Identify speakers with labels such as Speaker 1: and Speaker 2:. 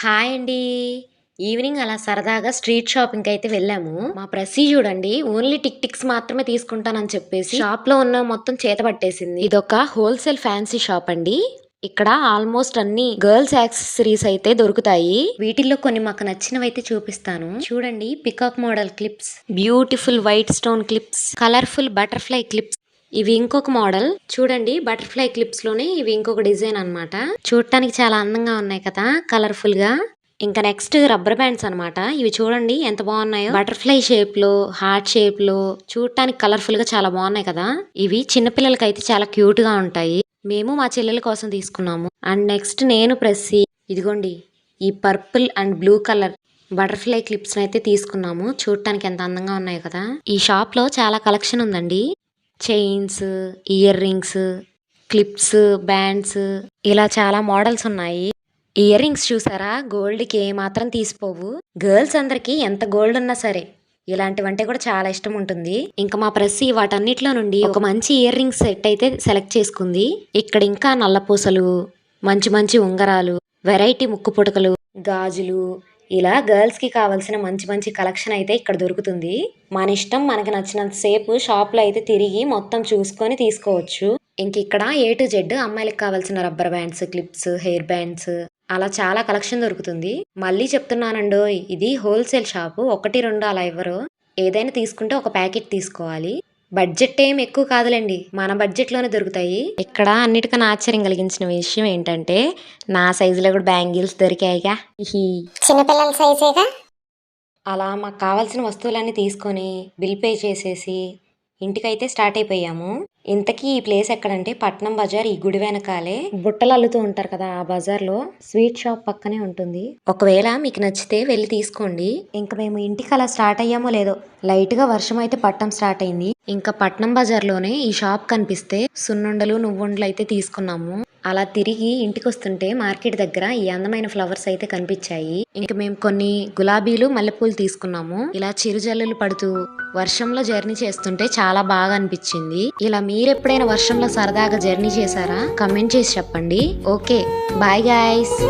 Speaker 1: Hi అండి. Evening అలా సరదాగా స్ట్రీట్ షాపింగ్ అయితే వెళ్ళాము. మా ప్రసీ చూడండి ఓన్లీ టిక్ టిక్స్ మాత్రమే తీసుకుంటానని చెప్పేసి షాప్లో ఉన్న మొత్తం చేత పట్టేసింది. ఇదొక హోల్సేల్ ఫ్యాన్సీ షాప్ అండి. ఇక్కడ ఆల్మోస్ట్ అన్ని గర్ల్స్ యాక్సెసరీస్ అయితే దొరుకుతాయి. వీటిల్లో కొన్ని మాకు నచ్చినవి అయితే చూపిస్తాను. చూడండి peacock model clips beautiful white stone clips colourful butterfly clips ఇవి ఇంకొక మోడల్. చూడండి బటర్ఫ్లై క్లిప్స్లోనే ఇవి ఇంకొక డిజైన్ అన్నమాట. చూడటానికి చాలా అందంగా ఉన్నాయి కదా కలర్ఫుల్గా. ఇంకా నెక్స్ట్ రబ్బర్ బ్యాండ్స్ అన్నమాట. ఇవి చూడండి ఎంత బాగున్నాయో. బటర్ఫ్లై షేప్లో హార్ట్ షేప్లో చూడటానికి కలర్ఫుల్గా చాలా బాగున్నాయి కదా. ఇవి చిన్నపిల్లలకి అయితే చాలా క్యూట్గా ఉంటాయి. మేము మా చెల్లెల కోసం తీసుకున్నాము. అండ్ నెక్స్ట్ నేను ప్రెస్సి ఇదిగోండి ఈ purple and blue colour butterfly clips అయితే తీసుకున్నాము. చూడటానికి ఎంత అందంగా ఉన్నాయి కదా. ఈ షాప్లో చాలా కలెక్షన్ ఉందండి. Chains ear rings clips bands ఇలా చాలా మోడల్స్ ఉన్నాయి. ఇయర్ రింగ్స్ చూసారా? గోల్డ్కి ఏ మాత్రం తీసిపోవు. గర్ల్స్ అందరికీ ఎంత గోల్డ్ ఉన్నా సరే. ఇలాంటివంటే కూడా చాలా ఇష్టం ఉంటుంది. ఇంకా మా ప్రెస్ వాటన్నిటిలో నుండి ఒక మంచి ఇయర్ రింగ్స్ సెట్ అయితే సెలెక్ట్ చేసుకుంది. ఇక్కడ ఇంకా నల్లపూసలు మంచి మంచి ఉంగరాలు వెరైటీ ముక్కు పుడకలు గాజులు ఇలా గర్ల్స్కి కావాల్సిన మంచి మంచి కలెక్షన్ అయితే ఇక్కడ దొరుకుతుంది. మన ఇష్టం మనకి నచ్చినంత సేపు షాప్లో అయితే తిరిగి మొత్తం చూసుకొని తీసుకోవచ్చు. ఇంక ఇక్కడ ఏ టు జెడ్ అమ్మాయిలకు కావాల్సిన rubber bands clips hair bands అలా చాలా కలెక్షన్ దొరుకుతుంది. మళ్ళీ చెప్తున్నానండో ఇది హోల్సేల్ షాపు ఒకటి రెండు అలా ఇవ్వరు. ఏదైనా తీసుకుంటే ఒక ప్యాకెట్ తీసుకోవాలి. బడ్జెట్ ఏం ఎక్కువ కాదులేండి. మన బడ్జెట్లోనే దొరుకుతాయి. ఇక్కడ అన్నిటికన్నా ఆశ్చర్యం కలిగించిన విషయం ఏంటంటే నా సైజులో కూడా బ్యాంగిల్స్ దొరికాయిగా.
Speaker 2: చిన్నపిల్లల సైజేగా?
Speaker 1: అలా మాకు కావాల్సిన వస్తువులన్నీ తీసుకొని బిల్ పే చేసేసి ఇంటికైతే స్టార్ట్ అయిపోయాము. ఇంతకీ ఈ ప్లేస్ ఎక్కడంటే పట్నం బజార్ ఈ గుడి వెనకాలే. బుట్టలు అల్లుతూ ఉంటారు కదా ఆ బజార్లో స్వీట్ షాప్ పక్కనే ఉంటుంది. ఒకవేళ మీకు నచ్చితే వెళ్ళి తీసుకోండి. ఇంకా మేము ఇంటికి అలా స్టార్ట్ అయ్యామో లేదో. లైట్గా వర్షం అయితే పట్టం స్టార్ట్ అయింది. ఇంకా పట్నం బజార్లోనే ఈ షాప్ కనిపిస్తే సున్నుండలు నువ్వుండలు అయితే తీసుకున్నాము. అలా తిరిగి ఇంటికి వస్తుంటే మార్కెట్ దగ్గర ఈ అందమైన ఫ్లవర్స్ అయితే కనిపించాయి. ఇంక మేము కొన్ని గులాబీలు మల్లెపూలు తీసుకున్నాము. ఇలా చిరుజల్లులు పడుతూ వర్షంలో జర్నీ చేస్తుంటే చాలా బాగా అనిపించింది. ఇలా మీరు ఎప్పుడైనా వర్షంలో సరదాగా జర్నీ చేశారా? కమెంట్ చేసి చెప్పండి. ఓకే. Bye guys.